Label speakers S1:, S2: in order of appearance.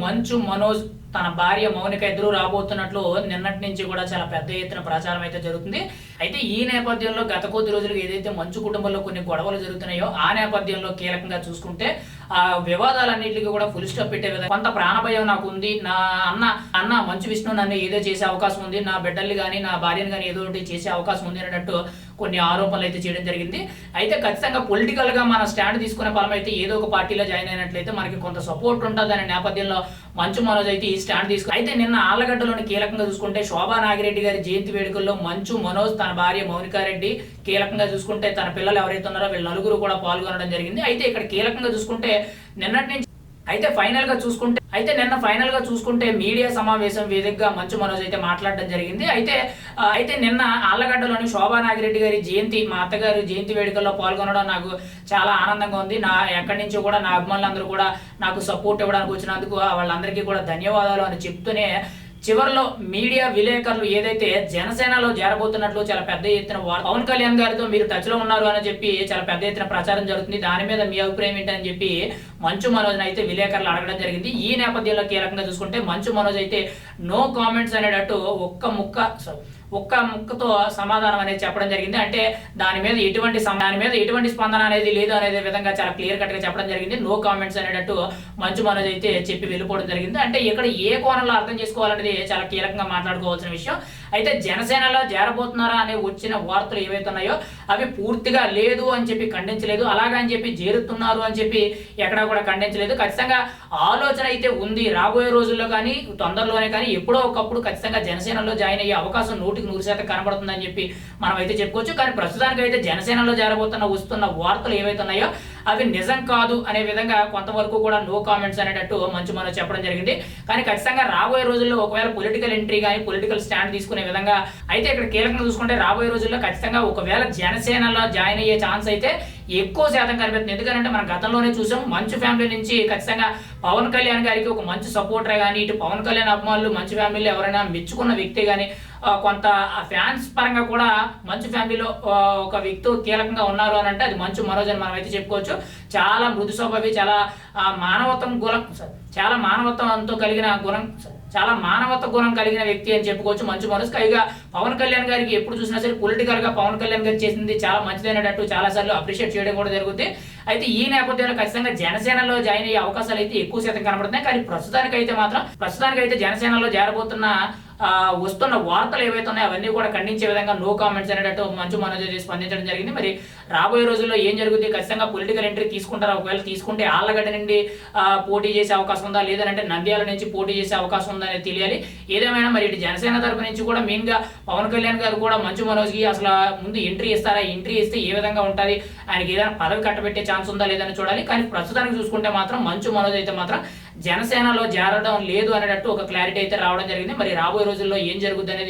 S1: మంచు మనోజ్ తన భార్య మౌనిక ఇద్దరు రాబోతున్నట్లు నిన్నటి నుంచి కూడా చాలా పెద్ద ఎత్తున ప్రచారం అయితే జరుగుతుంది. అయితే ఈ నేపథ్యంలో గత కొద్ది రోజులుగా ఏదైతే మంచు కుటుంబంలో కొన్ని గొడవలు జరుగుతున్నాయో ఆ నేపథ్యంలో కీలకంగా చూసుకుంటే ఆ వివాదాలన్నింటికి కూడా ఫుల్ స్టాప్ పెట్టే విధంగా కొంత ప్రాణభయం నాకు ఉంది. నా అన్న అన్న మంచు విష్ణు నన్ను ఏదో చేసే అవకాశం ఉంది. నా బిడ్డల్ని కానీ నా భార్యను కానీ ఏదో ఒకటి చేసే అవకాశం ఉంది అన్నట్టు కొన్ని ఆరోపణలు అయితే చేయడం జరిగింది. అయితే ఖచ్చితంగా పొలిటికల్గా మన స్టాండ్ తీసుకునే ఫలం అయితే ఏదో ఒక పార్టీలో జాయిన్ అయినట్లయితే మనకి కొంత సపోర్ట్ ఉంటుంది. అనే నేపథ్యంలో మంచు మనోజ్ అయితే ఈ స్టాండ్ తీసుకు అయితే నిన్న ఆళ్ళగడ్డలోని కీలకంగా చూసుకుంటే శోభా నాగిరెడ్డి గారి జయంతి వేడుకల్లో మంచు మనోజ్ తన భార్య మౌనికారెడ్డి కీలకంగా చూసుకుంటే తన పిల్లలు ఎవరైతే ఉన్నారో వీళ్ళ నలుగురు కూడా పాల్గొనడం జరిగింది. అయితే ఇక్కడ కీలకంగా చూసుకుంటే నిన్నటి నుంచి అయితే ఫైనల్గా చూసుకుంటే అయితే నిన్న ఫైనల్గా చూసుకుంటే మీడియా సమావేశం వేదికగా మంచు మనోజ్ అయితే మాట్లాడడం జరిగింది. అయితే అయితే నిన్న ఆళ్ళగడ్డలోని శోభా నాగిరెడ్డి గారి జయంతి మా అత్తగారు జయంతి వేడుకల్లో పాల్గొనడం నాకు చాలా ఆనందంగా ఉంది. నా ఎక్కడి నుంచో కూడా నా అభిమానులందరూ కూడా నాకు సపోర్ట్ ఇవ్వడానికి వచ్చినందుకు వాళ్ళందరికీ కూడా ధన్యవాదాలు అని చెప్తూనే చివరిలో మీడియా విలేకరులు ఏదైతే జనసేనలో చేరబోతున్నట్లు చాలా పెద్ద ఎత్తున పవన్ కళ్యాణ్ గారితో మీరు టచ్లో ఉన్నారు అని చెప్పి చాలా పెద్ద ఎత్తున ప్రచారం జరుగుతుంది. దాని మీద మీ అభిప్రాయం ఏంటని చెప్పి మంచు మనోజ్ అయితే విలేకరులు అడగడం జరిగింది. ఈ నేపథ్యంలో కీలకంగా చూసుకుంటే మంచు మనోజ్ అయితే నో కామెంట్స్ అనేటట్టు ఒక్క ముక్క ఒక్క ముక్కతో సమాధానం అనేది చెప్పడం జరిగింది. అంటే దాని మీద ఎటువంటి దాని మీద ఎటువంటి స్పందన అనేది లేదు అనేది విధంగా చాలా క్లియర్ కట్గా చెప్పడం జరిగింది. నో కామెంట్స్ అనేటట్టు మంచు మనోజ్ అయితే చెప్పి వెళ్ళిపోవడం జరిగింది. అంటే ఇక్కడ ఏ కోణంలో అర్థం చేసుకోవాలనేది చాలా కీలకంగా మాట్లాడుకోవాల్సిన విషయం. అయితే జనసేనలో చేరబోతున్నారా అనే వచ్చిన వార్తలు ఏవైతే ఉన్నాయో అవి పూర్తిగా లేదు అని చెప్పి ఖండించలేదు. అలాగని చెప్పి చేరుతున్నారు అని చెప్పి ఎక్కడా కూడా ఖండించలేదు. ఖచ్చితంగా ఆలోచన అయితే ఉంది రాబోయే రోజుల్లో కానీ తొందరలోనే కానీ ఎప్పుడో ఒకప్పుడు ఖచ్చితంగా జనసేనలో జాయిన్ అయ్యే అవకాశం నూటికి నూరు శాతం కనబడుతుందని చెప్పి మనం అయితే చెప్పుకోవచ్చు. కానీ ప్రస్తుతానికి అయితే జనసేనలో చేరబోతున్న వస్తున్న వార్తలు ఏవైతే ఉన్నాయో అవి నిజం కాదు అనే విధంగా కొంతవరకు కూడా నో కామెంట్స్ అనేటట్టు మంచు మనం చెప్పడం జరిగింది. కానీ ఖచ్చితంగా రాబోయే రోజుల్లో ఒకవేళ పొలిటికల్ ఎంట్రీ కానీ పొలిటికల్ స్టాండ్ తీసుకునే విధంగా అయితే ఇక్కడ కీలకంగా చూసుకుంటే రాబోయే రోజుల్లో ఖచ్చితంగా ఒకవేళ జనసేనలో జాయిన్ అయ్యే ఛాన్స్ అయితే ఎక్కువ శాతం కనిపిస్తుంది. ఎందుకంటే మనం గతంలోనే చూసాం మంచు ఫ్యామిలీ నుంచి ఖచ్చితంగా పవన్ కళ్యాణ్ గారికి ఒక మంచి సపోర్టర్ కానీ ఇటు పవన్ కళ్యాణ్ అభిమానులు మంచు ఫ్యామిలీలో ఎవరైనా మెచ్చుకున్న వ్యక్తి కానీ కొంత ఫ్యాన్స్ పరంగా కూడా మంచు ఫ్యామిలీలో ఒక వ్యక్తి కీలకంగా ఉన్నారు అని అంటే అది మంచు మనోజ్ అని మనం అయితే చెప్పుకోవచ్చు. చాలా మృదు స్వభావి చాలా ఆ, మానవత్వం గుణం చాలా మానవత్వంతో కలిగిన గుణం చాలా మానవత్వ గుణం కలిగిన వ్యక్తి అని చెప్పుకోవచ్చు. మంచి మనసు. పైగా పవన్ కళ్యాణ్ గారికి ఎప్పుడు చూసినా సరే పొలిటికల్గా పవన్ కళ్యాణ్ గారు చేసింది చాలా మంచిదైనట్టు చాలా సార్లు అప్రిషియేట్ చేయడం కూడా జరుగుతుంది అయితే ఈ నేపథ్యంలో ఖచ్చితంగా జనసేనలో జాయిన్ అయ్యే అవకాశాలు అయితే ఎక్కువ శాతం కనబడుతున్నాయి. కానీ ప్రస్తుతానికి అయితే మాత్రం ప్రస్తుతానికి అయితే జనసేనలో చేరబోతున్న ఆ, వస్తున్న వార్తలు ఏవైతే ఉన్నాయో అవన్నీ కూడా ఖండించే విధంగా నో కామెంట్స్ అనేటట్టు మంచు మనోజ్ చేసి స్పందించడం జరిగింది. మరి రాబోయే రోజుల్లో ఏం జరుగుతుంది ఖచ్చితంగా పొలిటికల్ ఎంట్రీ తీసుకుంటారా? ఒకవేళ తీసుకుంటే ఆళ్ళగడ్డ నుండి పోటీ చేసే అవకాశం ఉందా? లేదంటే నంద్యాల నుంచి పోటీ చేసే అవకాశం ఉందా అనేది తెలియాలి. ఏదేమైనా మరి ఇటు జనసేన తరపు నుంచి కూడా మెయిన్గా పవన్ కళ్యాణ్ గారు కూడా మంచు మనోజ్కి అసలు ముందు ఎంట్రీ ఇస్తారా? ఎంట్రీ ఇస్తే ఏ విధంగా ఉంటుంది? ఆయనకి ఏదైనా పదవి కట్టబెట్టే ఛాన్స్ ఉందా లేదని చూడాలి. కానీ ప్రస్తుతానికి చూసుకుంటే మాత్రం మంచు మనోజ్ అయితే మాత్రం జనసేనలో చేరడం లేదు అనేటట్టు ఒక క్లారిటీ అయితే రావడం జరిగింది. మరి రాబోయే రోజుల్లో ఏం జరుగుతుంది అనేది